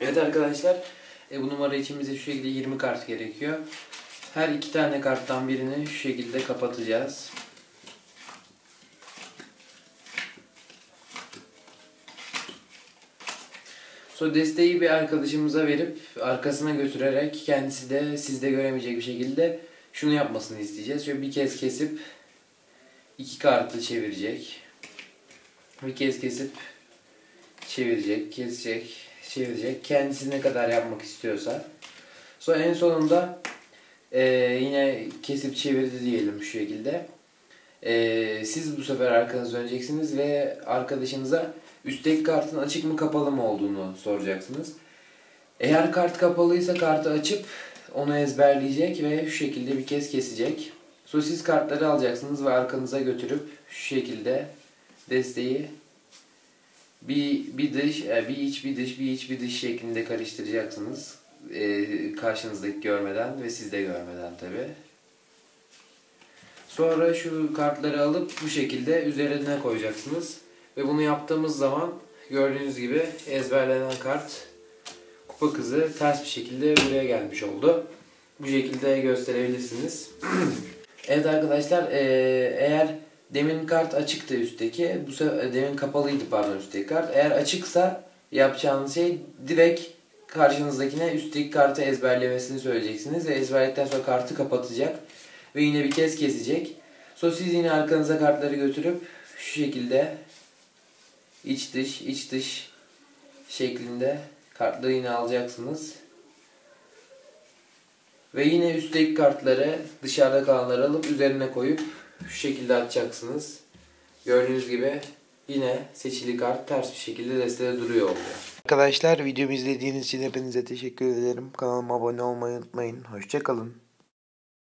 Evet arkadaşlar e, bu numara için şu şekilde 20 kart gerekiyor. Her iki tane karttan birini şu şekilde kapatacağız. Sonra desteği bir arkadaşımıza verip arkasına götürerek kendisi de sizde göremeyecek bir şekilde şunu yapmasını isteyeceğiz. Şöyle bir kez kesip iki kartı çevirecek. Bir kez kesip çevirecek, kesecek, çevirecek. Kendisi ne kadar yapmak istiyorsa. Sonra en sonunda e, yine kesip çevirdi diyelim şu şekilde. E, siz bu sefer arkanızı döneceksiniz ve arkadaşınıza üstteki kartın açık mı kapalı mı olduğunu soracaksınız. Eğer kart kapalıysa kartı açıp onu ezberleyecek ve şu şekilde bir kez kesecek. Sonra siz kartları alacaksınız ve arkanıza götürüp şu şekilde desteği bir, bir dış, e, bir iç, bir dış, bir iç, bir dış şeklinde karıştıracaksınız. Ee, karşınızdaki görmeden ve siz de görmeden tabi. Sonra şu kartları alıp bu şekilde üzerine koyacaksınız. Ve bunu yaptığımız zaman gördüğünüz gibi ezberlenen kart kupa kızı ters bir şekilde buraya gelmiş oldu. Bu şekilde gösterebilirsiniz. evet arkadaşlar eğer demin kart açıktı üstteki bu sefer demin kapalıydı pardon üstteki kart. Eğer açıksa yapacağınız şey direkt karşınızdakine üstteki kartı ezberlemesini söyleyeceksiniz ve ezberledikten sonra kartı kapatacak ve yine bir kez kesecek. Sonra siz yine arkanıza kartları götürüp şu şekilde iç dış iç dış şeklinde kartları yine alacaksınız. Ve yine üstteki kartları dışarıda kalanları alıp üzerine koyup şu şekilde atacaksınız. Gördüğünüz gibi yine seçili kart ters bir şekilde destede duruyor oluyor. Arkadaşlar videomu izlediğiniz için hepinize teşekkür ederim. Kanalıma abone olmayı unutmayın. Hoşçakalın.